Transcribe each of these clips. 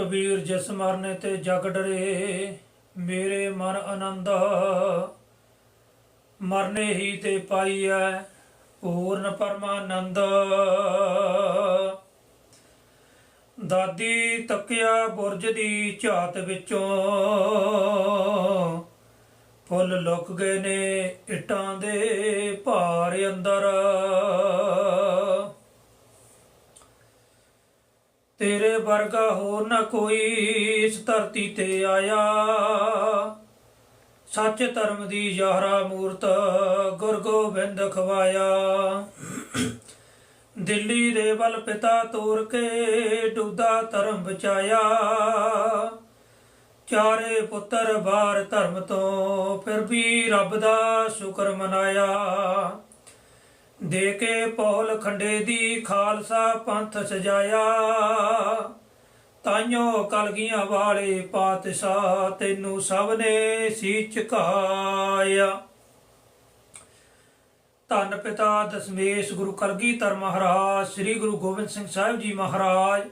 ਕਬੀਰ ਜਿਸ ਮਰਨੇ ਤੇ ਜਗ ਡਰੇ, ਮੇਰੇ ਮਨ ਆਨੰਦ ਮਰਨੇ ਹੀ ਤੇ ਪਾਈਐ ਪੂਰਨ ਪਰਮਾਨੰਦ। ਦਾਦੀ ਤੱਕਿਆ ਬੁਰਜ ਦੀ ਝਾਤ ਵਿੱਚੋਂ ਫੁੱਲ ਲੁਕ ਗਏ ਨੇ ਇਟਾਂ ਦੇ ਭਾਰ ਅੰਦਰ। ਤੇਰੇ ਵਰਗਾ ਹੋਰ ਨਾ ਕੋਈ ਇਸ ਧਰਤੀ ਤੇ ਆਇਆ। ਸੱਚ ਧਰਮ ਦੀ ਯਾਹਰਾ ਮੂਰਤ ਗੁਰ ਗੋਬਿੰਦ ਖਵਾਇਆ। ਦਿੱਲੀ ਦੇ ਬਲ ਪਿਤਾ ਤੋਰ ਕੇ ਡੁੱਦਾ ਧਰਮ ਬਚਾਇਆ। ਚਾਰੇ ਪੁੱਤਰ ਬਾਰ ਧਰਮ ਤੋਂ ਫਿਰ ਵੀ ਰੱਬ ਦਾ ਸ਼ੁਕਰ ਮਨਾਇਆ। ਦੇ ਕੇ ਪੌਲ ਖੰਡੇ ਦੀ ਖਾਲਸਾ ਪੰਥ ਸਜਾਇਆ। ਤਾਈਓ ਕਲਗੀਆਂ ਵਾਲੇ ਪਾਤਸ਼ਾਹ ਤੈਨੂੰ ਸਭ ਨੇ ਸੀ ਝੁਕਾਇਆ ਧੰਨ ਪਿਤਾ ਦਸ਼ਮੇਸ਼ ਗੁਰੂ ਕਲਗੀਧਰ ਮਹਾਰਾਜ, ਸ੍ਰੀ ਗੁਰੂ ਗੋਬਿੰਦ ਸਿੰਘ ਸਾਹਿਬ ਜੀ ਮਹਾਰਾਜ।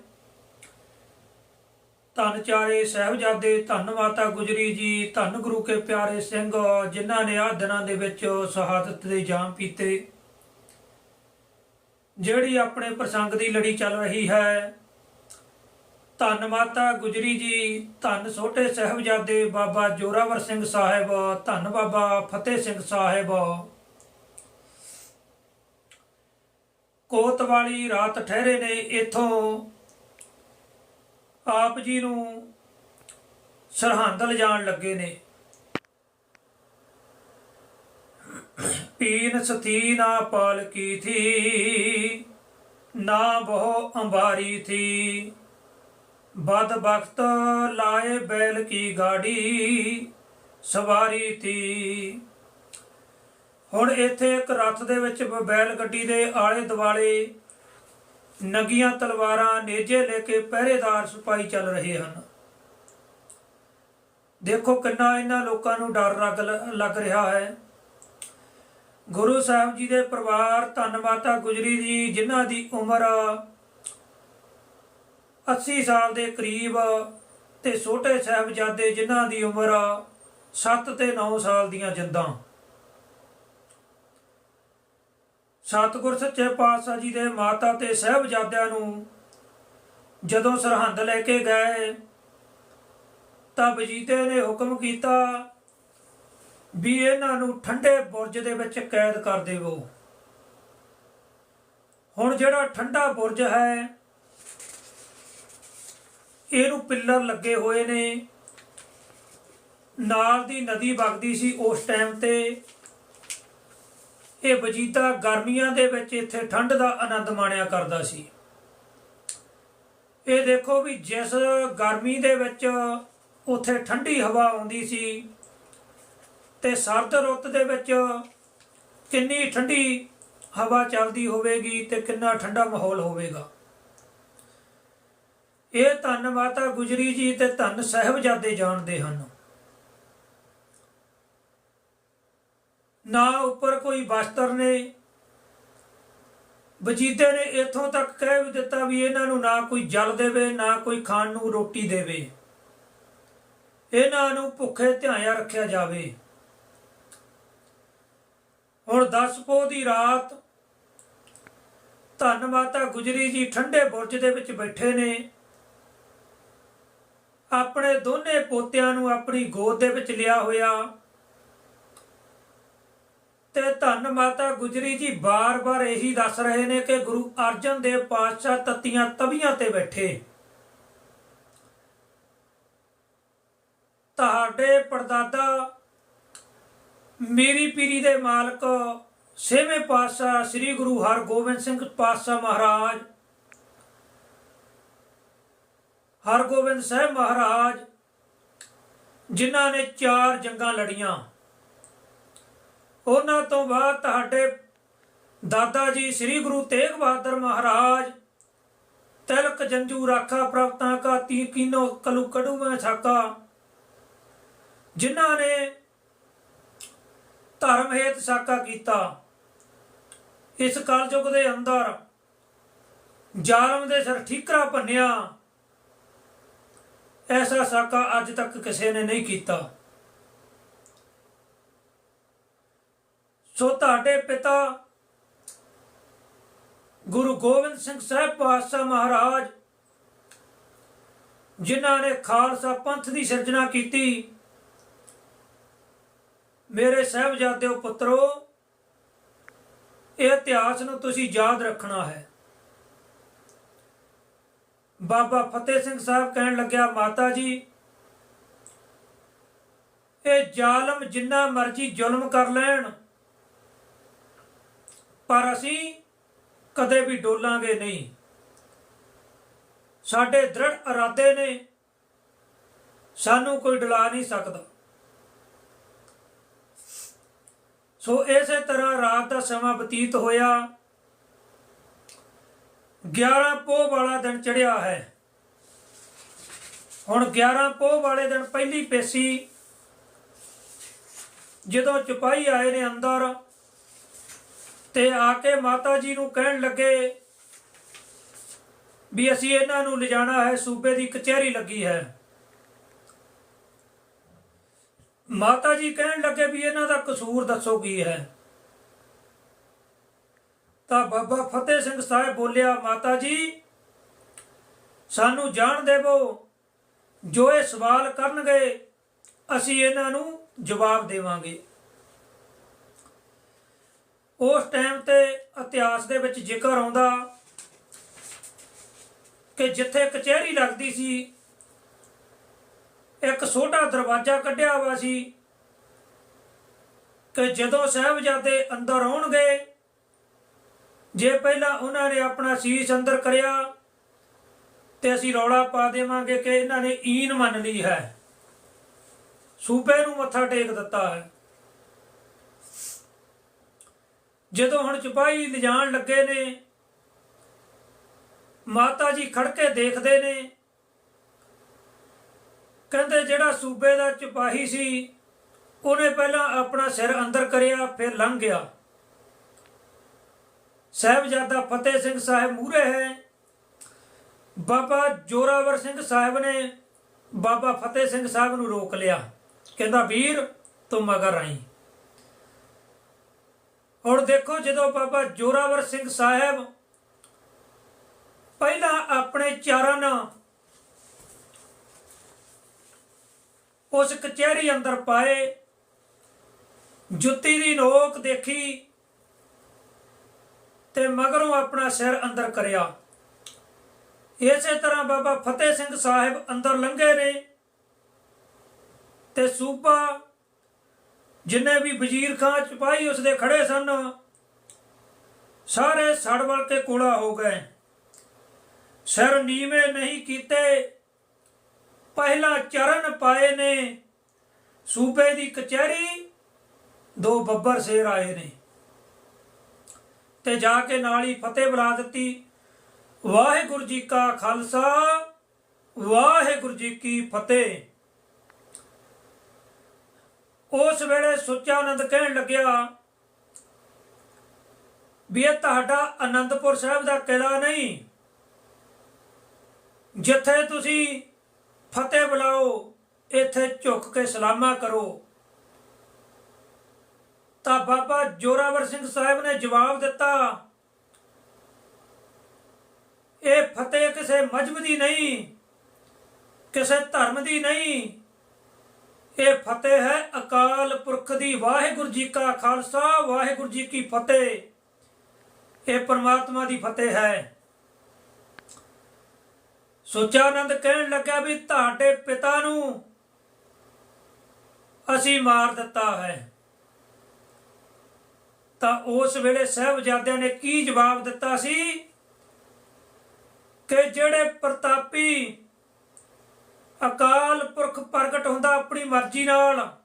ਧੰਨ ਚਾਰੇ ਸਾਹਿਬਜ਼ਾਦੇ, ਧੰਨ ਮਾਤਾ ਗੁਜਰੀ ਜੀ, ਧੰਨ ਗੁਰੂ ਕੇ ਪਿਆਰੇ ਸਿੰਘ, ਜਿਨ੍ਹਾਂ ਨੇ ਆ ਦਿਨਾਂ ਦੇ ਵਿੱਚ ਸ਼ਹਾਦਤ ਦੇ ਜਾਮ ਪੀਤੇ। ਜਿਹੜੀ ਆਪਣੇ ਪ੍ਰਸੰਗ ਦੀ ਲੜੀ ਚੱਲ ਰਹੀ ਹੈ। ਧੰਨ ਮਾਤਾ ਗੁਜਰੀ ਜੀ, ਧੰਨ ਛੋਟੇ ਸਾਹਿਬਜ਼ਾਦੇ ਬਾਬਾ ਜੋਰਾਵਰ ਸਿੰਘ ਸਾਹਿਬ, ਧੰਨ ਬਾਬਾ ਫਤਿਹ ਸਿੰਘ ਸਾਹਿਬ। ਕੋਤਵਾਲੀ ਰਾਤ ਠਹਿਰੇ ਨੇ ਇਥੋਂ। ਆਪ ਜੀ ਨੂੰ ਸਰਹੰਦ ਲਿਜਾਣ ਲੱਗੇ ਨੇ। ਪੀਨ ਸਤੀ ਨਾ ਪਾਲ ਕੀ ਥੀ, ਨਾ ਬਹੁ ਅੰਬਾਰੀ ਥੀ। ਬਦ ਬਖਤ ਲਾਏ ਬੈਲ ਕੀ ਗਾੜੀ, ਸਵਾਰੀ ਥੀ। ਹੁਣ ਇੱਥੇ ਇੱਕ ਰੱਥ ਦੇ ਵਿੱਚ ਬੈਲ ਗੱਡੀ ਦੇ ਆਲੇ ਦੁਆਲੇ ਨਗੀਆਂ ਤਲਵਾਰਾਂ ਨੇਜੇ ਲੈ ਕੇ ਪਹਿਰੇਦਾਰ ਸਿਪਾਹੀ ਚੱਲ ਰਹੇ ਹਨ। ਦੇਖੋ ਕਿੰਨਾ ਇਹਨਾਂ ਲੋਕਾਂ ਨੂੰ ਡਰ ਲੱਗ ਲੱਗ ਰਿਹਾ ਹੈ। ਗੁਰੂ ਸਾਹਿਬ ਜੀ ਦੇ ਪਰਿਵਾਰ ਧੰਨ ਮਾਤਾ ਗੁਜਰੀ ਜੀ, ਜਿਨ੍ਹਾਂ ਦੀ ਉਮਰ 80 ਸਾਲ ਦੇ ਕਰੀਬ ਤੇ ਛੋਟੇ ਸਾਹਿਬਜ਼ਾਦੇ ਜਿਨ੍ਹਾਂ ਦੀ ਉਮਰ 7 ਤੇ 9 ਸਾਲ ਦੀਆਂ ਜਿੰਦਾਂ। ਸਤਿਗੁਰ ਸੱਚੇ ਪਾਤਸ਼ਾਹ ਜੀ ਦੇ ਮਾਤਾ ਤੇ ਸਹਿਬਜ਼ਾਦਿਆਂ ਨੂੰ ਜਦੋਂ ਸਰਹੰਦ ਲੈ ਕੇ ਗਏ, ਤਾਂ ਬਜੀਤੇ ਨੇ ਹੁਕਮ ਕੀਤਾ ਵੀ ਇਹਨਾਂ ਨੂੰ ਠੰਡੇ ਬੁਰਜ ਦੇ ਵਿੱਚ ਕੈਦ ਕਰ ਦੇਵੋ। ਹੁਣ ਜਿਹੜਾ ਠੰਡਾ ਬੁਰਜ ਹੈ, ਇਹਨੂੰ ਪਿੱਲਰ ਲੱਗੇ ਹੋਏ ਨੇ। ਨਾਲ ਦੀ ਨਦੀ ਵਗਦੀ ਸੀ ਉਸ ਟਾਈਮ ਤੇ। ਇਹ ਵਜੀਤਾ ਗਰਮੀਆਂ ਦੇ ਵਿੱਚ ਇੱਥੇ ਠੰਡ ਦਾ ਆਨੰਦ ਮਾਣਿਆ ਕਰਦਾ ਸੀ। ਇਹ ਦੇਖੋ ਵੀ ਜਿਸ ਗਰਮੀ ਦੇ ਵਿੱਚ ਉੱਥੇ ਠੰਡੀ ਹਵਾ ਆਉਂਦੀ ਸੀ ਤੇ ਸਰਦ ਰੁੱਤ ਦੇ ਵਿੱਚ ਕਿੰਨੀ ਠੰਡੀ ਹਵਾ ਚੱਲਦੀ ਹੋਵੇਗੀ ਤੇ ਕਿੰਨਾ ਠੰਡਾ ਮਾਹੌਲ ਹੋਵੇਗਾ। ਇਹ ਧੰਨ ਮਾਤਾ ਗੁਜਰੀ ਜੀ ਤੇ ਧੰਨ ਸਾਹਿਬਜ਼ਾਦੇ ਜਾਣਦੇ ਹਨ। ਨਾ ਉੱਪਰ ਕੋਈ ਵਸਤਰ ਨੇ, ਵਜੀਦੇ ਨੇ ਇਥੋਂ ਤੱਕ ਕਹਿ ਵੀ ਦਿੱਤਾ ਵੀ ਇਹਨਾਂ ਨੂੰ ਨਾ ਕੋਈ ਜਲ ਦੇਵੇ, ਨਾ ਕੋਈ ਖਾਣ ਨੂੰ ਰੋਟੀ ਦੇਵੇ। ਇਹਨਾਂ ਨੂੰ ਭੁੱਖੇ ਧਿਆਇਆ ਰੱਖਿਆ ਜਾਵੇ। ਹੁਣ 10 ਪੋ ਦੀ ਰਾਤ। ਧੰਨ ਮਾਤਾ ਗੁਜਰੀ ਜੀ ਠੰਡੇ ਬੁਰਜ ਦੇ ਵਿੱਚ ਬੈਠੇ ਨੇ। ਆਪਣੇ ਦੋਨੇ ਪੋਤਿਆਂ ਨੂੰ ਆਪਣੀ ਗੋਦ ਦੇ ਵਿੱਚ ਲਿਆ ਹੋਇਆ। ਤੇ ਧੰਨ ਮਾਤਾ ਗੁਜਰੀ ਜੀ ਬਾਰ-ਬਾਰ ਇਹੀ ਦੱਸ ਰਹੇ ਨੇ ਕਿ ਗੁਰੂ ਅਰਜਨ ਦੇਵ ਪਾਤਸ਼ਾਹ ਤਤੀਆਂ ਤਵੀਆਂ ਤੇ ਬੈਠੇ। ਤੁਹਾਡੇ ਪਰਦਾਦਾ ਮੇਰੀ ਪੀਰੀ ਦੇ ਮਾਲਕ ਛੇਵੇਂ ਪਾਤਸ਼ਾਹ ਸ੍ਰੀ ਗੁਰੂ ਹਰਗੋਬਿੰਦ ਸਿੰਘ ਪਾਤਸ਼ਾਹ ਮਹਾਰਾਜ, ਹਰਗੋਬਿੰਦ ਸਾਹਿਬ ਮਹਾਰਾਜ, ਜਿਨ੍ਹਾਂ ਨੇ ਚਾਰ ਜੰਗਾਂ ਲੜੀਆਂ। ਉਹਨਾਂ ਤੋਂ ਬਾਅਦ ਤੁਹਾਡੇ ਦਾਦਾ ਜੀ ਸ੍ਰੀ ਗੁਰੂ ਤੇਗ ਬਹਾਦਰ ਮਹਾਰਾਜ, ਤਿਲਕ ਜੰਜੂ ਰਾਖਾ ਪ੍ਰਪਤਾ ਕਾ ਤੀ ਕੀਨੋ ਕਲੂ ਕੜੂ ਮੈਂ ਛਾਕਾ ਜਿਨ੍ਹਾਂ ਨੇ ਧਰਮ ਹੇਤ ਸਾਕਾ ਕੀਤਾ। ਇਸ ਕਲਯੁਗ ਦੇ ਅੰਦਰ ਜ਼ਾਲਮ ਦੇ ਸਿਰ ਠੀਕਰਾ ਭੰਨਿਆ, ਐਸਾ ਸਾਕਾ ਅੱਜ ਤੱਕ ਕਿਸੇ ਨੇ ਨਹੀਂ ਕੀਤਾ। ਸੋ ਤੁਹਾਡੇ ਪਿਤਾ ਗੁਰੂ ਗੋਬਿੰਦ ਸਿੰਘ ਸਾਹਿਬ ਪਾਤਸ਼ਾਹ ਮਹਾਰਾਜ, ਜਿਨ੍ਹਾਂ ਨੇ ਖਾਲਸਾ ਪੰਥ ਦੀ ਸਿਰਜਣਾ ਕੀਤੀ ਮੇਰੇ ਸਾਹਿਬਜ਼ਾਦਿਓ ਪੁੱਤਰੋ, ਇਹ ਇਤਿਹਾਸ ਨੂੰ ਤੁਸੀਂ ਯਾਦ ਰੱਖਣਾ ਹੈ। ਬਾਬਾ ਫਤਿਹ ਸਿੰਘ ਸਾਹਿਬ ਕਹਿਣ ਲੱਗਿਆ, ਮਾਤਾ ਜੀ, ਇਹ ਜ਼ਾਲਮ ਜਿੰਨਾ ਮਰਜ਼ੀ ਜ਼ੁਲਮ ਕਰ ਲੈਣ, ਪਰ ਅਸੀਂ ਕਦੇ ਵੀ ਡੋਲਾਂਗੇ ਨਹੀਂ। ਸਾਡੇ ਦ੍ਰਿੜ ਇਰਾਦੇ ਨੇ ਸਾਨੂੰ ਕੋਈ ਡਲਾ ਨਹੀਂ ਸਕਦਾ। ਸੋ ਇਸੇ ਤਰ੍ਹਾਂ ਰਾਤ ਦਾ ਸਮਾਂ ਬਤੀਤ ਹੋਇਆ। 11 ਪੋਹ ਵਾਲਾ ਦਿਨ ਚੜਿਆ ਹੈ। ਹੁਣ 11 ਪੋਹ ਵਾਲੇ ਦਿਨ ਪਹਿਲੀ ਪੇਸੀ ਜਦੋਂ ਚੁਪਾਈ ਆਏ ਨੇ ਅੰਦਰ ਤੇ ਆ ਕੇ ਮਾਤਾ ਜੀ ਨੂੰ ਕਹਿਣ ਲੱਗੇ ਵੀ ਅਸੀਂ ਇਹਨਾਂ ਨੂੰ ਲਿਜਾਣਾ ਹੈ, ਸੂਬੇ ਦੀ ਕਚਹਿਰੀ ਲੱਗੀ ਹੈ। ਮਾਤਾ ਜੀ ਕਹਿਣ ਲੱਗੇ ਵੀ ਇਹਨਾਂ ਦਾ ਕਸੂਰ ਦੱਸੋ ਕੀ ਹੈ। ਤਾਂ ਬਾਬਾ ਫਤਿਹ ਸਿੰਘ ਸਾਹਿਬ ਬੋਲਿਆ, ਮਾਤਾ ਜੀ, ਸਾਨੂੰ ਜਾਣ ਦੇਵੋ। ਜੋ ਇਹ ਸਵਾਲ ਕਰਨਗੇ, ਅਸੀਂ ਇਹਨਾਂ ਨੂੰ ਜਵਾਬ ਦੇਵਾਂਗੇ। ਉਸ ਟਾਈਮ ਤੇ ਇਤਿਹਾਸ ਦੇ ਵਿੱਚ ਜ਼ਿਕਰ ਆਉਂਦਾ ਕਿ ਜਿੱਥੇ ਕਚਹਿਰੀ ਲੱਗਦੀ ਸੀ ਇੱਕ ਛੋਟਾ ਦਰਵਾਜ਼ਾ ਕੱਢਿਆ ਹੋਇਆ ਸੀ ਕਿ ਜਦੋਂ ਸਾਹਿਬਜ਼ਾਦੇ ਅੰਦਰ ਆਉਣਗੇ, ਜੇ ਪਹਿਲਾਂ ਉਹਨਾਂ ਨੇ ਆਪਣਾ ਸੀਸ ਅੰਦਰ ਕਰਿਆ ਤੇ ਅਸੀਂ ਰੌਲਾ ਪਾ ਦੇਵਾਂਗੇ ਕਿ ਇਹਨਾਂ ਨੇ ਈਨ ਮੰਨ ਲਈ ਹੈ। ਸੂਬੇ ਨੂੰ ਮੱਥਾ ਟੇਕ ਦਿੱਤਾ ਹੈ। ਜਦੋਂ ਹੁਣ ਸਿਪਾਹੀ ਲਿਜਾਣ ਲੱਗੇ ਨੇ, ਮਾਤਾ ਜੀ ਖੜ ਕੇ ਦੇਖਦੇ ਨੇ ਕਹਿੰਦੇ ਜਿਹੜਾ ਸੂਬੇ ਦਾ ਸਿਪਾਹੀ ਸੀ, ਉਹਨੇ ਪਹਿਲਾਂ ਆਪਣਾ ਸਿਰ ਅੰਦਰ ਕਰਿਆ, ਫਿਰ ਲੰਘ ਗਿਆ। ਸਾਹਿਬਜ਼ਾਦਾ ਫਤਿਹ ਸਿੰਘ ਸਾਹਿਬ ਮੂਰੇ ਹੈ। ਬਾਬਾ ਜੋਰਾਵਰ ਸਿੰਘ ਸਾਹਿਬ ਨੇ ਬਾਬਾ ਫਤਿਹ ਸਿੰਘ ਸਾਹਿਬ ਨੂੰ ਰੋਕ ਲਿਆ। ਕਹਿੰਦਾ, ਵੀਰ, ਤੂੰ ਮਗਰ ਆਈ। ਹੁਣ ਦੇਖੋ ਜਦੋਂ ਬਾਬਾ ਜੋਰਾਵਰ ਸਿੰਘ ਸਾਹਿਬ ਪਹਿਲਾਂ ਆਪਣੇ ਚਾਰਾਂ ਨਾਲ ਉਸ ਕਚਹਿਰੀ ਅੰਦਰ ਪਾਏ, ਜੁੱਤੀ ਦੀ ਨੋਕ ਦੇਖੀ ਤੇ ਮਗਰੋਂ ਆਪਣਾ ਸਿਰ ਅੰਦਰ ਕਰਿਆ। ਇਸੇ ਤਰ੍ਹਾਂ ਬਾਬਾ ਫਤਿਹ ਸਿੰਘ ਸਾਹਿਬ ਅੰਦਰ ਲੰਘੇ ਨੇ ਤੇ ਸੂਬਾ ਜਿੰਨੇ ਵੀ ਵਜ਼ੀਰ ਖਾਂ ਸਿਪਾਹੀ ਉਸਦੇ ਖੜੇ ਸਨ, ਸਾਰੇ ਸੜ ਵਲ ਕੇ ਕੋਲਾ ਹੋ ਗਏ। ਸਿਰ ਨੀਵੇਂ ਨਹੀਂ ਕੀਤੇ। ਪਹਿਲਾ ਚਰਨ ਪਾਏ ਨੇ, ਸੂਬੇ ਦੀ ਕਚਹਿਰੀ, ਦੋ ਬੱਬਰ ਸ਼ੇਰ ਆਏ ਨੇ। ਤੇ ਜਾ ਕੇ ਨਾਲ ਹੀ ਫਤਿਹ ਬੁਲਾ ਦਿੱਤੀ, ਵਾਹਿਗੁਰੂ ਜੀ ਕਾ ਖਾਲਸਾ, ਵਾਹਿਗੁਰੂ ਜੀ ਕੀ ਫਤਿਹ। ਉਸ ਵੇਲੇ ਸੁੱਚਾ ਆਨੰਦ ਕਹਿਣ ਲੱਗਿਆ, ਵੀ ਇਹ ਤੁਹਾਡਾ ਆਨੰਦਪੁਰ ਸਾਹਿਬ ਦਾ ਕਿਲਾ ਨਹੀਂ, ਜਿੱਥੇ ਤੁਸੀਂ ਫਤਿਹ ਬੁਲਾਓ, ਇੱਥੇ ਝੁੱਕ ਕੇ ਸਲਾਮਾ ਕਰੋ। ਤਾਂ ਬਾਬਾ ਜੋਰਾਵਰ ਸਿੰਘ ਸਾਹਿਬ ਨੇ ਜਵਾਬ ਦਿੱਤਾ, ਇਹ ਫਤਿਹ ਕਿਸੇ ਮਜਬ ਦੀ ਨਹੀਂ, ਕਿਸੇ ਧਰਮ ਦੀ ਨਹੀਂ। ਇਹ ਫਤਿਹ ਹੈ ਅਕਾਲ ਪੁਰਖ ਦੀ ਵਾਹਿਗੁਰੂ ਜੀ ਕਾ ਖਾਲਸਾ, ਵਾਹਿਗੁਰੂ ਜੀ ਕੀ ਫਤਿਹ। ਇਹ ਪਰਮਾਤਮਾ ਦੀ ਫਤਿਹ ਹੈ। ਸੁਚਾਨੰਦ ਕਹਿਣ ਲੱਗਾ ਵੀ ਤੁਹਾਡੇ ਪਿਤਾ ਨੂੰ ਅਸੀਂ ਮਾਰ ਦਿੱਤਾ ਹੈ। ਤਾਂ ਉਸ ਵੇਲੇ ਸਹਿਬਜ਼ਾਦਿਆਂ ਨੇ ਕੀ ਜਵਾਬ ਦਿੱਤਾ ਸੀ? ਕਿ ਜਿਹੜੇ ਪ੍ਰਤਾਪੀ ਅਕਾਲ ਪੁਰਖ ਪ੍ਰਗਟ ਹੁੰਦਾ ਆਪਣੀ ਮਰਜ਼ੀ ਨਾਲ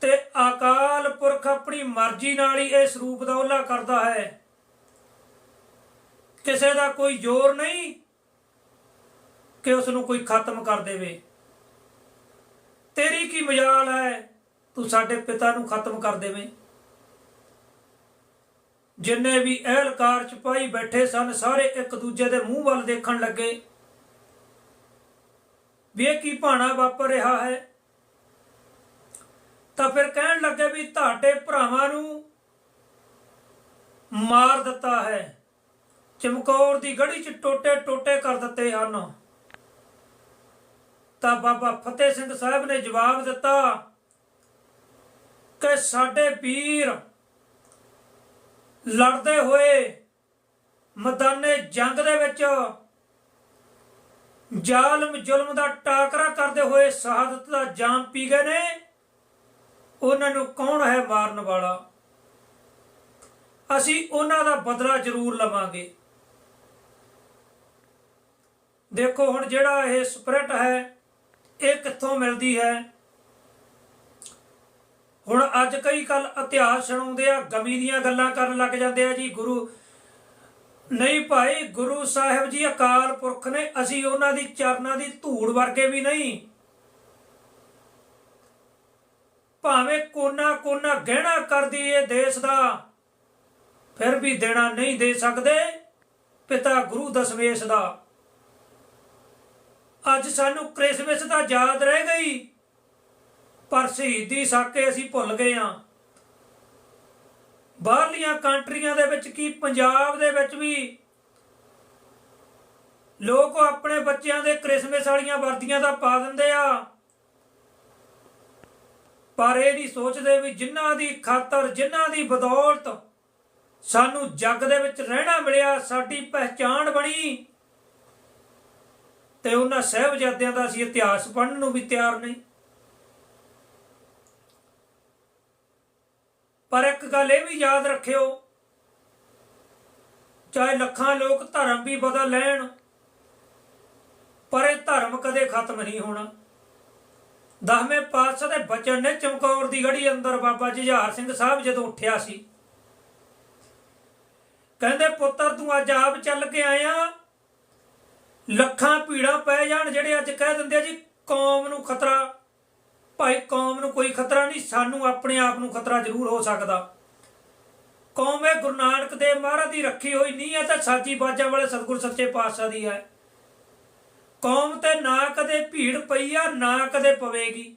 ਤੇ ਅਕਾਲ ਪੁਰਖ ਆਪਣੀ ਮਰਜ਼ੀ ਨਾਲ ਹੀ ਇਸ ਰੂਪ ਦਾ ਉਲਾ ਕਰਦਾ ਹੈ। ਕਿਸੇ ਦਾ ਕੋਈ ਜ਼ੋਰ ਨਹੀਂ ਕਿ ਉਸ ਨੂੰ ਕੋਈ ਖਤਮ ਕਰ ਦੇਵੇ। ਤੇਰੀ ਕੀ ਮਜਾਲ ਹੈ? ਤੂੰ ਸਾਡੇ ਪਿਤਾ ਨੂੰ ਖਤਮ ਕਰ ਦੇਵੇਂ। ਜਿੰਨੇ ਵੀ ਅਹਿਲਕਾਰ ਚਪਾਈ ਬੈਠੇ ਸਨ, ਸਾਰੇ ਇੱਕ ਦੂਜੇ ਦੇ ਮੂੰਹ ਵੱਲ ਦੇਖਣ ਲੱਗੇ। ਵੀ ਇਹ ਕੀ ਭਾਣਾ ਵਾਪਰ ਰਿਹਾ ਹੈ? ਤਾਂ ਫਿਰ ਕਹਿਣ ਲੱਗੇ ਵੀ ਤੁਹਾਡੇ ਭਰਾਵਾਂ ਨੂੰ ਮਾਰ ਦਿੱਤਾ ਹੈ। ਚਮਕੌਰ ਦੀ ਗੜੀ ਚ ਟੋਟੇ ਟੋਟੇ ਕਰ ਦਿੱਤੇ ਹਨ ਤਾਂ ਬਾਬਾ ਫਤਿਹ ਸਿੰਘ ਸਾਹਿਬ ਨੇ ਜਵਾਬ ਦਿੱਤਾ ਕਿ ਸਾਡੇ ਵੀਰ ਲੜਦੇ ਹੋਏ ਮੈਦਾਨੇ ਜੰਗ ਦੇ ਵਿੱਚ ਜ਼ਾਲਮ ਜ਼ੁਲਮ ਦਾ ਟਾਕਰਾ ਕਰਦੇ ਹੋਏ ਸ਼ਹਾਦਤ ਦਾ ਜਾਮ ਪੀ ਗਏ ਨੇ। ਉਹਨਾਂ ਨੂੰ ਕੌਣ ਹੈ ਮਾਰਨ ਵਾਲਾ? ਅਸੀਂ ਉਹਨਾਂ ਦਾ ਬਦਲਾ ਜ਼ਰੂਰ ਲਵਾਂਗੇ। ਦੇਖੋ ਹੁਣ ਜਿਹੜਾ ਇਹ ਸਪਿਰਿਟ ਹੈ, ਇਹ ਕਿੱਥੋਂ ਮਿਲਦੀ ਹੈ? ਹੁਣ ਅੱਜ ਕਈ ਕੱਲ ਇਤਿਹਾਸ ਸੁਣਾਉਂਦੇ ਆ, ਗਮੀ ਦੀਆਂ ਗੱਲਾਂ ਕਰਨ ਲੱਗ ਜਾਂਦੇ ਆ ਜੀ, ਗੁਰੂ ਨਹੀਂ ਭਾਈ, ਗੁਰੂ ਸਾਹਿਬ ਜੀ ਅਕਾਲ ਪੁਰਖ ਨੇ, ਅਸੀਂ ਉਹਨਾਂ ਦੀ ਚਰਨਾਂ ਦੀ ਧੂੜ ਵਰਗੇ ਵੀ ਨਹੀਂ। ਭਾਵੇਂ ਕੋਨਾ ਕੋਨਾ ਗਹਿਣਾ ਕਰਦੀ ਏ ਦੇਸ਼ ਦਾ, ਫਿਰ ਵੀ ਦੇਣਾ ਨਹੀਂ ਦੇ ਸਕਦੇ ਪਿਤਾ ਗੁਰੂ ਦਸਵੇਸ਼ ਦਾ। ਅੱਜ ਸਾਨੂੰ ਕ੍ਰਿਸਮਸ ਤਾਂ ਯਾਦ ਰਹਿ ਗਈ, ਪਰ ਸ਼ਹੀਦੀ ਸਾਕੇ ਅਸੀਂ ਭੁੱਲ ਗਏ ਹਾਂ। ਬਾਹਰਲੀਆਂ ਕੰਟਰੀਆਂ ਦੇ ਵਿੱਚ ਕੀ ਪੰਜਾਬ ਦੇ ਵਿੱਚ ਵੀ ਲੋਕ ਆਪਣੇ ਬੱਚਿਆਂ ਦੇ ਕ੍ਰਿਸਮਸ ਵਾਲੀਆਂ ਵਰਦੀਆਂ ਦਾ ਪਾ ਦਿੰਦੇ ਆ। ਪਰ ਇਹ ਨਹੀਂ ਸੋਚਦੇ ਵੀ ਜਿਨ੍ਹਾਂ ਦੀ ਖਾਤਰ, ਜਿਨ੍ਹਾਂ ਦੀ ਬਦੌਲਤ ਸਾਨੂੰ ਜੱਗ ਦੇ ਵਿੱਚ ਰਹਿਣਾ ਮਿਲਿਆ, ਸਾਡੀ ਪਹਿਚਾਣ ਬਣੀ। ਤੇ ਉਹਨਾਂ ਸਹਿਬਜ਼ਾਦਿਆਂ ਦਾ ਅਸੀਂ ਇਤਿਹਾਸ ਪੜ੍ਹਨ ਨੂੰ ਵੀ ਤਿਆਰ ਨਹੀਂ। ਪਰ ਇੱਕ ਗੱਲ ਇਹ ਵੀ ਯਾਦ ਰੱਖਿਓ, ਚਾਹੇ ਲੱਖਾਂ ਲੋਕ ਧਰਮ ਵੀ ਬਦਲ ਲੈਣ, ਪਰ ਇਹ ਧਰਮ ਕਦੇ ਖਤਮ ਨਹੀਂ ਹੋਣਾ। ਦਸਵੇਂ ਪਾਤਸ਼ਾਹ ਦੇ ਬਚਨ ਨੇ ਚਮਕੌਰ ਦੀ ਗੜੀ ਅੰਦਰ ਬਾਬਾ ਜੁਝਾਰ ਸਿੰਘ ਸਾਹਿਬ ਜਦੋਂ ਉੱਠਿਆ ਸੀ, ਕਹਿੰਦੇ, ਪੁੱਤਰ, ਤੂੰ ਅੱਜ ਆਪ ਚੱਲ ਕੇ ਆਇਆ ਲੱਖਾਂ ਭੀੜਾਂ ਪੈ ਜਾਣ ਜਿਹੜੇ ਅੱਜ ਕਹਿ ਦਿੰਦੇ ਆ ਜੀ, ਕੌਮ ਨੂੰ ਖਤਰਾ। ਭਾਈ, ਕੌਮ ਨੂੰ ਕੋਈ ਖਤਰਾ ਨਹੀਂ, ਸਾਨੂੰ ਆਪਣੇ ਆਪ ਨੂੰ ਖਤਰਾ ਜ਼ਰੂਰ ਹੋ ਸਕਦਾ। ਕੌਮ ਇਹ ਗੁਰੂ ਨਾਨਕ ਦੇਵ ਮਹਾਰਾਜ ਦੀ ਰੱਖੀ ਹੋਈ ਨਹੀਂ ਹੈ ਤਾਂ ਸਾਜੀ ਬਾਜਾਂ ਵਾਲੇ ਸਤਿਗੁਰ ਸੱਚੇ ਪਾਤਸ਼ਾਹ ਦੀ ਹੈ। ਕੌਮ ਤੇ ਨਾ ਕਦੇ ਭੀੜ ਪਈ ਆ, ਨਾ ਕਦੇ ਪਵੇਗੀ।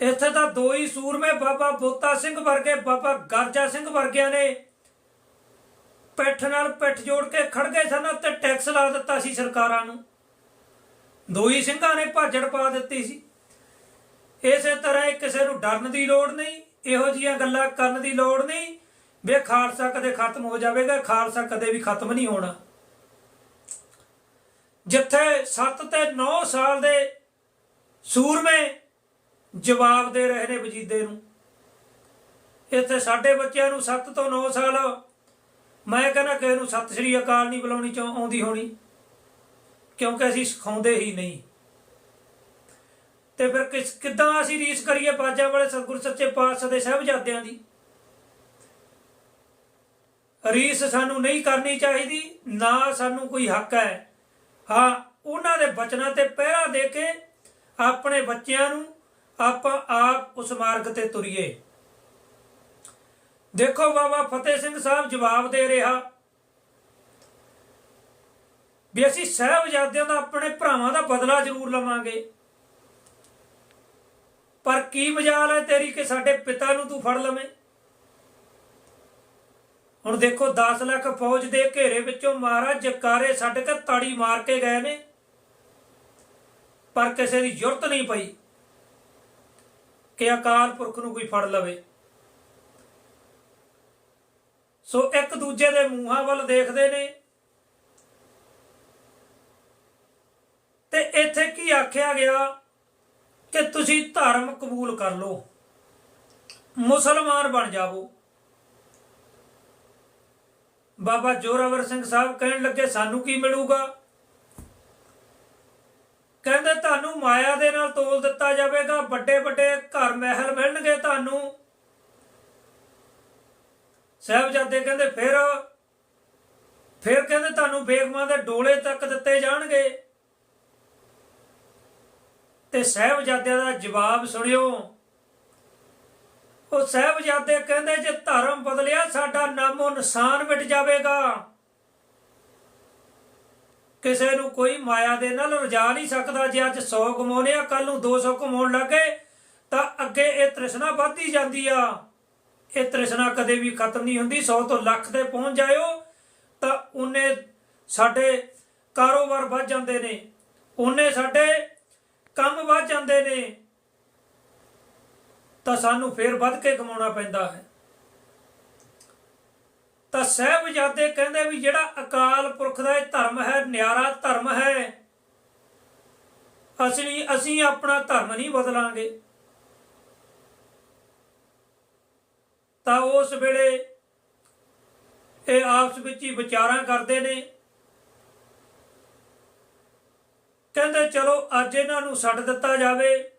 ਇੱਥੇ ਤਾਂ ਦੋ ਹੀ ਸੂਰਮੇ, ਬਾਬਾ ਬੋਤਾ ਸਿੰਘ ਵਰਗੇ, ਬਾਬਾ ਗਰਜਾ ਸਿੰਘ ਵਰਗਿਆਂ ਨੇ ਪਿੱਠ ਨਾਲ ਪਿੱਠ ਜੋੜ ਕੇ ਖੜ ਗਏ ਸਨ ਤੇ ਟੈਕਸ ਲਾ ਦਿੱਤਾ ਸੀ ਸਰਕਾਰਾਂ ਨੂੰ। ਦੋ ਸਿੰਘਾਂ ਨੇ ਭਾਜੜ ਪਾ ਦਿੱਤੀ ਸੀ। ਇਸੇ ਤਰ੍ਹਾਂ ਕਿਸੇ ਨੂੰ ਡਰਨ ਦੀ ਲੋੜ ਨਹੀਂ, ਇਹੋ ਜੀਆਂ ਗੱਲਾਂ ਕਰਨ ਦੀ ਲੋੜ ਨਹੀਂ, ਵੇ ਖਾਲਸਾ ਕਦੇ ਖਤਮ ਹੋ ਜਾਵੇਗਾ, ਖਾਲਸਾ ਕਦੇ ਵੀ ਖਤਮ ਨਹੀਂ ਹੋਣਾ। ਜਿੱਥੇ 7 ਤੇ 9 ਸਾਲ ਦੇ ਸੂਰਮੇ ਜਵਾਬ ਦੇ ਰਹੇ ਨੇ ਵਜੀਦੇ ਨੂੰ। ਇੱਥੇ ਸਾਡੇ ਬੱਚਿਆਂ ਨੂੰ 7 ਤੋਂ 9 ਸਾਲ ਮੈਂ ਕਹਿੰਦਾ ਕਿਸੇ ਨੂੰ ਸਤਿ ਸ੍ਰੀ ਅਕਾਲ ਨਹੀਂ ਬੁਲਾਉਣੀ ਚਾਹ ਆਉਂਦੀ ਹੋਣੀ? ਕਿਉਂਕਿ ਅਸੀਂ ਸਿਖਾਉਂਦੇ ਹੀ ਨਹੀਂ। ਤੇ ਫਿਰ ਕਿਸ, ਕਿੱਦਾਂ ਅਸੀਂ ਰੀਸ ਕਰੀਏ ਬਾਜਾਂ ਵਾਲੇ ਸਤਿਗੁਰ ਸੱਚੇ ਪਾਤਸ਼ਾਹ ਦੇ ਸਹਿਬਜ਼ਾਦਿਆਂ ਦੀ? ਰੀਸ ਸਾਨੂੰ ਨਹੀਂ ਕਰਨੀ ਚਾਹੀਦੀ, ਨਾ ਸਾਨੂੰ ਕੋਈ ਹੱਕ ਹੈ। ਹਾਂ, ਉਹਨਾਂ ਦੇ ਬਚਨਾਂ ਤੇ ਪਹਿਰਾ ਦੇ ਕੇ ਆਪਣੇ ਬੱਚਿਆਂ ਨੂੰ ਆਪਾਂ ਆਪ ਉਸ ਮਾਰਗ ਤੇ ਤੁਰੀਏ। ਦੇਖੋ ਬਾਬਾ ਫਤਿਹ ਸਿੰਘ ਸਾਹਿਬ ਜਵਾਬ ਦੇ ਰਿਹਾ ਵੀ ਅਸੀਂ ਸਹਿਬਜ਼ਾਦਿਆਂ ਦਾ ਆਪਣੇ ਭਰਾਵਾਂ ਦਾ ਬਦਲਾ ਜ਼ਰੂਰ ਲਵਾਂਗੇ। ਪਰ ਕੀ ਮਜਾਲ ਹੈ ਤੇਰੀ ਕਿ ਸਾਡੇ ਪਿਤਾ ਨੂੰ ਤੂੰ ਫੜ ਲਵੇਂ? ਹੁਣ ਦੇਖੋ 10 ਲੱਖ ਫੌਜ ਦੇ ਘੇਰੇ ਵਿੱਚੋਂ ਮਹਾਰਾਜ ਜਕਾਰੇ ਛੱਡ ਕੇ ਤਾੜੀ ਮਾਰ ਕੇ ਗਏ ਨੇ। ਪਰ ਕਿਸੇ ਦੀ ਜ਼ਰੂਰਤ ਨਹੀਂ ਪਈ ਕਿ ਅਕਾਲ ਪੁਰਖ ਨੂੰ ਕੋਈ ਫੜ ਲਵੇ। ਸੋ ਇੱਕ ਦੂਜੇ ਦੇ ਮੂੰਹਾਂ ਵੱਲ ਦੇਖਦੇ ਨੇ। ਤੇ ਇੱਥੇ ਕੀ ਆਖਿਆ ਗਿਆ ਕਿ ਤੁਸੀਂ ਧਰਮ ਕਬੂਲ ਕਰ ਲਓ। ਮੁਸਲਮਾਨ ਬਣ ਜਾਵੋ। ਬਾਬਾ ਜੋਰਾਵਰ ਸਿੰਘ ਸਾਹਿਬ ਕਹਿਣ ਲੱਗੇ, ਸਾਨੂੰ ਕੀ ਮਿਲੂਗਾ? ਕਹਿੰਦੇ, ਤੁਹਾਨੂੰ ਮਾਇਆ ਦੇ ਨਾਲ ਤੋਲ ਦਿੱਤਾ ਜਾਵੇਗਾ ਵੱਡੇ ਵੱਡੇ ਘਰ ਮਹਿਲ ਮਿਲਣਗੇ ਤੁਹਾਨੂੰ। ਸਾਹਿਬਜ਼ਾਦੇ ਕਹਿੰਦੇ ਫਿਰ ਫਿਰ ਕਹਿੰਦੇ ਤੁਹਾਨੂੰ ਬੇਗਮਾਂ ਦੇ ਡੋਲੇ ਤੱਕ ਦਿੱਤੇ ਜਾਣਗੇ। ਤੇ ਸਾਹਿਬਜ਼ਾਦਿਆਂ ਦਾ ਜਵਾਬ ਸੁਣਿਓ। ਉਹ ਸਾਹਿਬਜ਼ਾਦੇ ਕਹਿੰਦੇ, ਜੇ ਧਰਮ ਬਦਲਿਆ, ਸਾਡਾ ਨਾਮੋ ਨਿਸ਼ਾਨ ਮਿਟ ਜਾਵੇਗਾ। ਕਿਸੇ ਨੂੰ ਕੋਈ ਮਾਇਆ ਦੇ ਨਾਲ ਰਜਾ ਨਹੀਂ ਸਕਦਾ। ਜੇ ਅੱਜ 100 ਕਮਾਉਣੇ ਆ ਕੱਲ ਨੂੰ 200 ਕਮਾਉਣ ਲੱਗੇ ਤਾਂ ਅੱਗੇ ਇਹ ਤ੍ਰਿਸ਼ਨਾ ਵੱਧਦੀ ਜਾਂਦੀ ਆ। ਇਹ ਤ੍ਰਿਸ਼ਨਾ ਕਦੇ ਵੀ ਖਤਮ ਨਹੀਂ ਹੁੰਦੀ 100 ਤੋਂ ਲੱਖ ਤੇ ਪਹੁੰਚ ਜਾਇਓ, ਤਾਂ ਉਹਨੇ ਸਾਡੇ ਕਾਰੋਬਾਰ ਵੱਧ ਜਾਂਦੇ ਨੇ, ਉਹਨੇ ਸਾਡੇ ਕੰਮ ਵੱਧ ਜਾਂਦੇ ਨੇ, ਤਾਂ ਸਾਨੂੰ ਫੇਰ ਵੱਧ ਕੇ ਕਮਾਉਣਾ ਪੈਂਦਾ ਹੈ। ਤਾਂ ਸਹਿਬਜ਼ਾਦੇ ਕਹਿੰਦੇ ਵੀ ਜਿਹੜਾ ਅਕਾਲ ਪੁਰਖ ਦਾ ਇਹ ਧਰਮ ਹੈ, ਨਿਆਰਾ ਧਰਮ ਹੈ ਅਸੀਂ ਅਸੀਂ ਆਪਣਾ ਧਰਮ ਨਹੀਂ ਬਦਲਾਂਗੇ। ਤਾਂ ਉਸ ਵੇਲੇ ਇਹ ਆਪਸ ਵਿੱਚ ਹੀ ਵਿਚਾਰਾਂ ਕਰਦੇ ਨੇ। ਕਹਿੰਦੇ, ਚਲੋ, ਅੱਜ ਇਹਨਾਂ ਨੂੰ ਛੱਡ ਦਿੱਤਾ ਜਾਵੇ।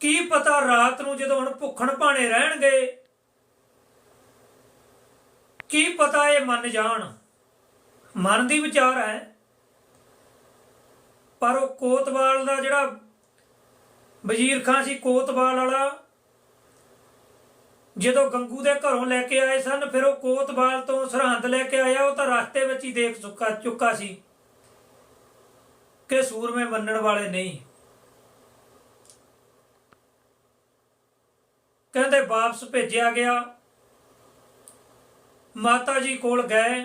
ਕੀ ਪਤਾ ਰਾਤ ਨੂੰ ਜਦੋਂ ਹੁਣ ਭੁੱਖਣ ਭਾਣੇ ਰਹਿਣਗੇ, ਕੀ ਪਤਾ ਇਹ ਮੰਨ ਜਾਣ। ਮਨ ਦੀ ਵਿਚਾਰ ਹੈ। ਪਰ ਉਹ ਕੋਤਵਾਲ ਦਾ ਜਿਹੜਾ ਵਜ਼ੀਰ ਖਾਂ ਸੀ, ਕੋਤਵਾਲ ਵਾਲਾ ਜਦੋਂ ਗੰਗੂ ਦੇ ਘਰੋਂ ਲੈ ਕੇ ਆਏ ਸਨ, ਫਿਰ ਉਹ ਕੋਤਵਾਲ ਤੋਂ ਸਰਹੰਦ ਲੈ ਕੇ ਆਇਆ। ਉਹ ਤਾਂ ਰਸਤੇ ਵਿੱਚ ਹੀ ਦੇਖ ਚੁੱਕਾ ਚੁੱਕਾ ਸੀ ਕਿ ਸੂਰਮੇ ਮੰਨਣ ਵਾਲੇ ਨਹੀਂ। ਕਹਿੰਦੇ ਵਾਪਸ ਭੇਜਿਆ ਗਿਆ। ਮਾਤਾ ਜੀ ਕੋਲ ਗਏ।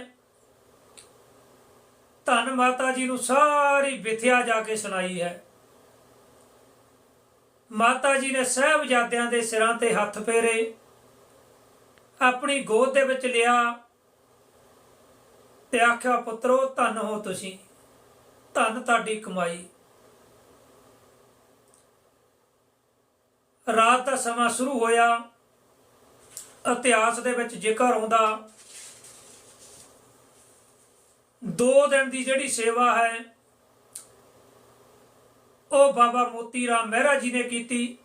ਧੰਨ ਮਾਤਾ ਜੀ ਨੂੰ ਸਾਰੀ ਵਿਥਿਆ ਜਾ ਕੇ ਸੁਣਾਈ ਹੈ। ਮਾਤਾ ਜੀ ਨੇ ਸਹਿਬਜ਼ਾਦਿਆਂ ਦੇ ਸਿਰਾਂ ਤੇ ਹੱਥ ਫੇਰੇ। ਆਪਣੀ ਗੋਦ ਦੇ ਵਿੱਚ ਲਿਆ ਤੇ ਆਖਿਆ, ਪੁੱਤਰੋ, ਧੰਨ ਹੋ ਤੁਸੀਂ। ਧੰਨ ਤੁਹਾਡੀ ਕਮਾਈ। ਰਾਤ ਦਾ ਸਮਾਂ ਸ਼ੁਰੂ ਹੋਇਆ। ਇਤਿਹਾਸ ਦੇ ਵਿੱਚ ਜ਼ਿਕਰ ਆਉਂਦਾ, ਦੋ ਦਿਨ ਦੀ ਜਿਹੜੀ ਸੇਵਾ ਹੈ, ਉਹ ਬਾਬਾ ਮੋਤੀ ਰਾਮ ਮਹਿਰਾ ਜੀ ਨੇ ਕੀਤੀ।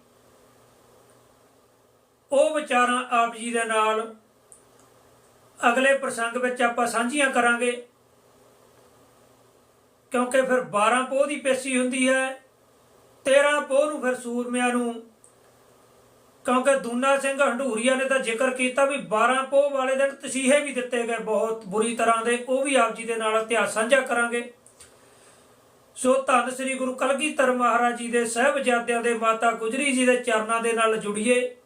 ਉਹ ਵਿਚਾਰਾਂ ਆਪ ਜੀ ਦੇ ਨਾਲ ਅਗਲੇ ਪ੍ਰਸੰਗ ਵਿੱਚ ਆਪਾਂ ਸਾਂਝੀਆਂ ਕਰਾਂਗੇ। ਕਿਉਂਕਿ ਫਿਰ 12 ਪੋਹ ਦੀ ਪੇਸ਼ੀ ਹੁੰਦੀ ਹੈ 13 ਪੋਹ ਨੂੰ ਫਿਰ ਸੂਰਮਿਆਂ ਨੂੰ। ਕਿਉਂਕਿ ਦੂਨਾ ਸਿੰਘ ਹੰਡੂਰੀਆ ਨੇ ਤਾਂ ਜ਼ਿਕਰ ਕੀਤਾ ਵੀ 12 ਪੋਹ ਵਾਲੇ ਦਿਨ ਤਸੀਹੇ ਵੀ ਦਿੱਤੇ ਗਏ ਬਹੁਤ ਬੁਰੀ ਤਰ੍ਹਾਂ ਦੇ, ਉਹ ਵੀ ਆਪ ਜੀ ਦੇ ਨਾਲ ਇਤਿਹਾਸ ਸਾਂਝਾ ਕਰਾਂਗੇ। ਸੋ ਧੰਨ ਸ੍ਰੀ ਗੁਰੂ ਕਲਗੀਧਰ ਮਹਾਰਾਜ ਜੀ ਦੇ ਸਹਿਬਜ਼ਾਦਿਆਂ ਦੇ ਮਾਤਾ ਗੁਜਰੀ ਜੀ ਦੇ ਚਰਨਾਂ ਦੇ ਨਾਲ ਜੁੜੀਏ।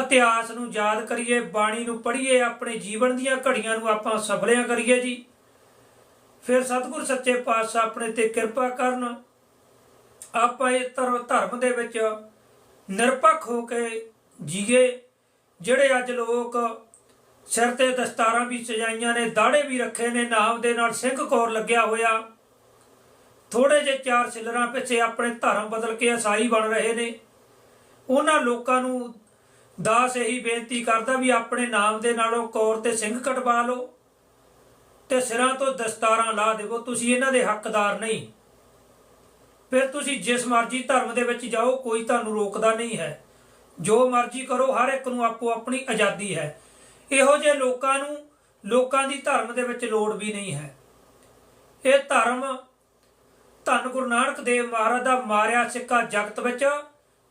ਇਤਿਹਾਸ ਨੂੰ ਯਾਦ ਕਰੀਏ, ਬਾਣੀ ਨੂੰ ਪੜ੍ਹੀਏ, ਆਪਣੇ ਜੀਵਨ ਦੀਆਂ ਘੜੀਆਂ ਨੂੰ ਆਪਾਂ ਸਫਲਿਆਂ ਕਰੀਏ ਜੀ। ਫਿਰ ਸਤਿਗੁਰ ਸੱਚੇ ਪਾਤਸ਼ਾਹ ਆਪਣੇ ਤੇ ਕਿਰਪਾ ਕਰਨ, ਆਪਾਂ ਇਹ ਧਰ- ਧਰਮ ਦੇ ਵਿੱਚ ਨਿਰਪੱਖ ਹੋ ਕੇ ਜੀਏ, ਜਿਹੜੇ ਅੱਜ ਲੋਕ ਸਿਰ ਤੇ ਦਸਤਾਰਾਂ ਵੀ ਸਜਾਈਆਂ ਨੇ ਦਾੜੇ ਵੀ ਰੱਖੇ ਨੇ, ਨਾਮ ਦੇ ਨਾਲ ਸਿੰਘ ਕੌਰ ਲੱਗਿਆ ਹੋਇਆ। ਥੋੜੇ ਜਿਹੇ ਚਾਰ ਸਿਲਰਾਂ ਪਿੱਛੇ ਆਪਣੇ ਧਰਮ ਬਦਲ ਕੇ ਈਸਾਈ ਬਣ ਰਹੇ ਨੇ। ਉਹਨਾਂ ਲੋਕਾਂ ਨੂੰ ਦਾਸ ਇਹੀ ਬੇਨਤੀ ਕਰਦਾ ਵੀ ਆਪਣੇ ਨਾਮ ਦੇ ਨਾਲੋਂ ਕੌਰ ਤੇ ਸਿੰਘ ਕਟਵਾ ਲਓ ਤੇ ਸਿਰਾਂ ਤੋਂ ਦਸਤਾਰਾਂ ਲਾ ਦੇਵੋ, ਤੁਸੀਂ ਇਹਨਾਂ ਦੇ ਹੱਕਦਾਰ ਨਹੀਂ। ਫਿਰ ਤੁਸੀਂ ਜਿਸ ਮਰਜ਼ੀ ਧਰਮ ਦੇ ਵਿੱਚ ਜਾਓ, ਕੋਈ ਤੁਹਾਨੂੰ ਰੋਕਦਾ ਨਹੀਂ ਹੈ। ਜੋ ਮਰਜ਼ੀ ਕਰੋ, ਹਰ ਇੱਕ ਨੂੰ ਆਪੋ ਆਪਣੀ ਆਜ਼ਾਦੀ ਹੈ। ਇਹੋ ਜਿਹੇ ਲੋਕਾਂ ਨੂੰ, ਲੋਕਾਂ ਦੀ ਧਰਮ ਦੇ ਵਿੱਚ ਲੋੜ ਵੀ ਨਹੀਂ ਹੈ। ਇਹ ਧਰਮ ਧੰਨ ਗੁਰੂ ਨਾਨਕ ਦੇਵ ਮਹਾਰਾਜ ਦਾ ਮਾਰਿਆ ਸਿੱਕਾ ਜਗਤ ਵਿੱਚ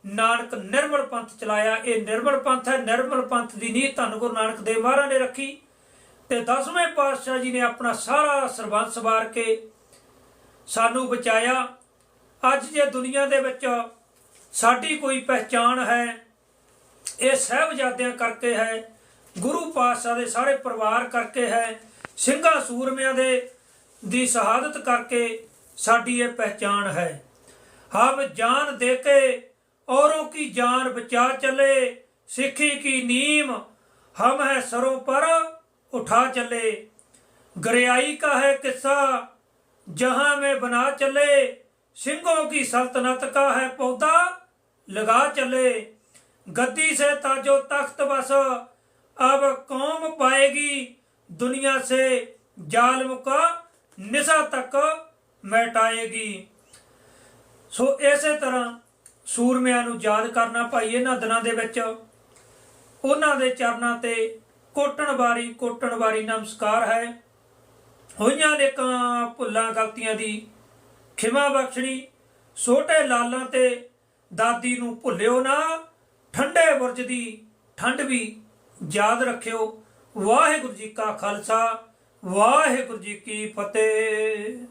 ਨਾਨਕ ਨਿਰਮਲ ਪੰਥ ਚਲਾਇਆ। ਇਹ ਨਿਰਮਲ ਪੰਥ ਹੈ। ਨਿਰਮਲ ਪੰਥ ਦੀ ਨੀਂਹ ਧੰਨ ਗੁਰੂ ਨਾਨਕ ਦੇਵ ਮਹਾਰਾਜ ਨੇ ਰੱਖੀ। ਤੇ ਦਸਵੇਂ ਪਾਤਸ਼ਾਹ ਜੀ ਨੇ ਆਪਣਾ ਸਾਰਾ ਸਰਬੰਸ ਵਾਰ ਕੇ ਸਾਨੂੰ ਬਚਾਇਆ। ਅੱਜ ਜੇ ਦੁਨੀਆ ਦੇ ਵਿੱਚ ਸਾਡੀ ਕੋਈ ਪਹਿਚਾਣ ਹੈ, ਇਹ ਸਹਿਬਜ਼ਾਦਿਆਂ ਕਰਕੇ ਹੈ, ਗੁਰੂ ਪਾਤਸ਼ਾਹ ਦੇ ਸਾਰੇ ਪਰਿਵਾਰ ਕਰਕੇ ਹੈ, ਸਿੰਘਾਂ ਸੂਰਮਿਆਂ ਦੇ, ਦੀ ਸ਼ਹਾਦਤ ਕਰਕੇ ਸਾਡੀ ਇਹ ਪਹਿਚਾਣ ਹੈ। ਹਮ ਜਾਨ ਦੇ ਕੇ औरों की जान बचा चले सिखी की नीम हम है सरों पर उठा चले गरियाई का है किस्सा जहां में बना चले सिंहों की सल्तनत का है पौधा लगा चले गद्दी से ताजो तख्त बस अब कौम पाएगी दुनिया से जालम का ਨਿਸ਼ਾ ਤੱਕ ਮਿਟਾਏਗੀ ਸੋ ਇਸੇ ਤਰ੍ਹਾਂ ਸੂਰਮਿਆਂ ਨੂੰ ਯਾਦ ਕਰਨਾ ਭਾਈ ਇਹਨਾਂ ਦਿਨਾਂ ਦੇ ਵਿੱਚ। ਉਹਨਾਂ ਦੇ ਚਰਨਾਂ ਤੇ ਕੋਟਣ ਵਾਰੀ ਕੋਟਣ ਵਾਰੀ ਨਮਸਕਾਰ ਹੈ। ਹੋਈਆਂ ਨੇਕਾਂ ਭੁੱਲਾਂ ਗਲਤੀਆਂ ਦੀ ਖਿਮਾ ਬਖਸ਼ਣੀ, ਛੋਟੇ ਲਾਲਾਂ ਤੇ ਦਾਦੀ ਨੂੰ ਭੁੱਲਿਓ ਨਾ। ਠੰਡੇ ਬੁਰਜ ਦੀ ਠੰਡ ਵੀ ਯਾਦ ਰੱਖਿਓ। ਵਾਹਿਗੁਰੂ ਜੀ ਕਾ ਖਾਲਸਾ, ਵਾਹਿਗੁਰੂ ਜੀ ਕੀ ਫਤਿਹ।